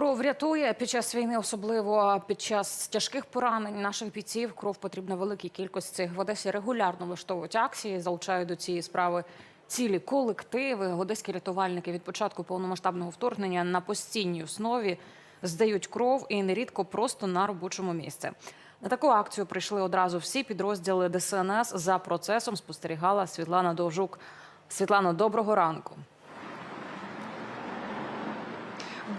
Кров рятує під час війни, особливо під час тяжких поранень наших бійців. Кров потрібна великій кількості. В Одесі регулярно влаштовують акції, залучають до цієї справи цілі колективи. Одеські рятувальники від початку повномасштабного вторгнення на постійній основі здають кров і нерідко просто на робочому місці. На таку акцію прийшли одразу всі підрозділи ДСНС. За процесом спостерігала Світлана Довжук. Світлано, доброго ранку.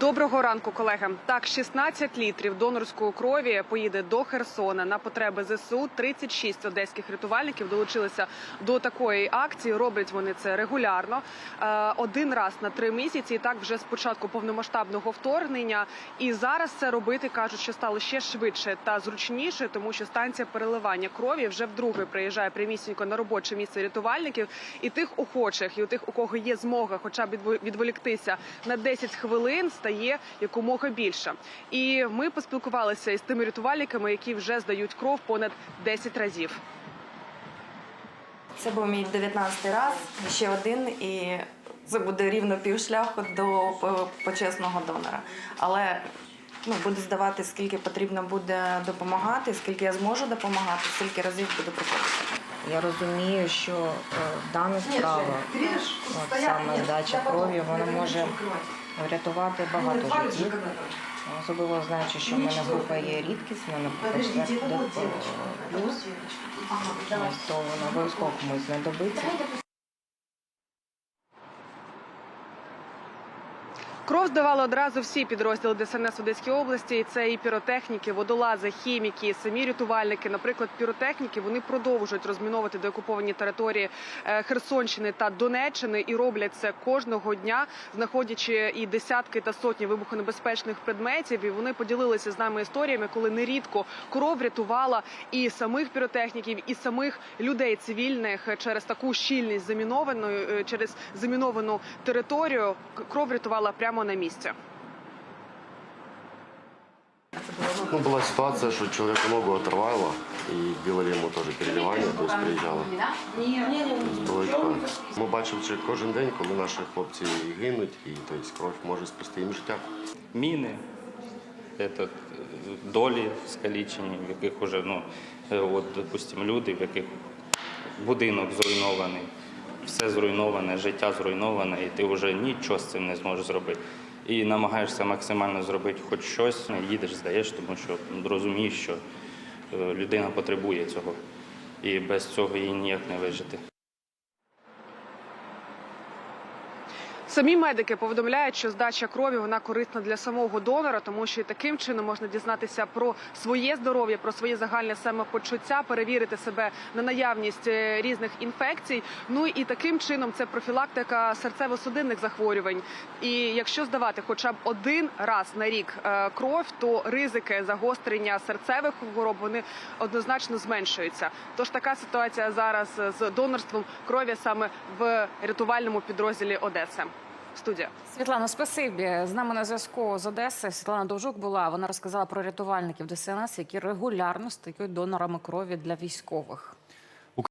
Доброго ранку, колеги. Так, 16 літрів донорської крові поїде до Херсона на потреби ЗСУ. 36 одеських рятувальників долучилися до такої акції. Роблять вони це регулярно. Е, Один раз на три місяці. І так вже з початку повномасштабного вторгнення. І зараз це робити кажуть, що стало ще швидше та зручніше, тому що станція переливання крові вже вдруге приїжджає прямісінько на робоче місце рятувальників. І тих охочих, і у тих, у кого є змога, хоча б відво- відволіктися на 10 хвилин, стає якомога більше. І ми поспілкувалися із тими рятувальниками, які вже здають кров понад 10 разів. Це був мій 19 раз, ще один, і це буде рівно півшляху до почесного донора. Але ну, буду здавати, скільки потрібно буде допомагати, скільки я зможу допомагати, скільки разів буду приходити. Я розумію, що е, дана справа, от саме здача крові, вона може врятувати багато життів. Особливо знаючи, що в мене група є рідкісна, наприклад, шлях плюс, то вона обов'язково комусь знадобиться. Кров здавали одразу всі підрозділи ДСНС Одеської області. І Це і піротехніки, водолази, хіміки, самі рятувальники. Наприклад, піротехніки вони продовжують розміновувати деокуповані території е, Херсонщини та Донеччини і роблять це кожного дня, знаходячи і десятки та сотні вибухонебезпечних предметів. І вони поділилися з нами історіями, коли нерідко кров рятувала і самих піротехніків, і самих людей цивільних через таку щільність замінованої е, через заміновану територію. Кров рятувала прямо на місці. Ну, была ситуация, что человеку ногу оторвало, и делали ему тоже переливание, то есть. Ми бачимо це кожен день, коли наші хлопці гинуть, і то есть, кров може спасти їм життя. міни, этот, долі скалічені, в яких уже, ну, е, от, допустим, люди, в яких будинок зруйнований, все зруйноване, життя зруйноване, і ти вже нічого з цим не зможеш зробити. І намагаєшся максимально зробити хоч щось, їдеш, здаєш, тому що розумієш, що е, людина потребує цього. І без цього їй ніяк не вижити. Самі медики повідомляють, що здача крові вона корисна для самого донора, тому що і таким чином можна дізнатися про своє здоров'я, про своє загальне самопочуття, перевірити себе на наявність е, різних інфекцій. Ну і таким чином це профілактика серцево-судинних захворювань. І якщо здавати хоча б один раз на рік е, кров, то ризики загострення серцевих хвороб вони однозначно зменшуються. Тож така ситуація зараз з донорством крові саме в рятувальному підрозділі Одеси. Студія. Світлана, спасибі. З нами на зв'язку з Одеси Світлана Довжук була. Вона розказала про рятувальників ДСНС, які регулярно стають донорами крові для військових.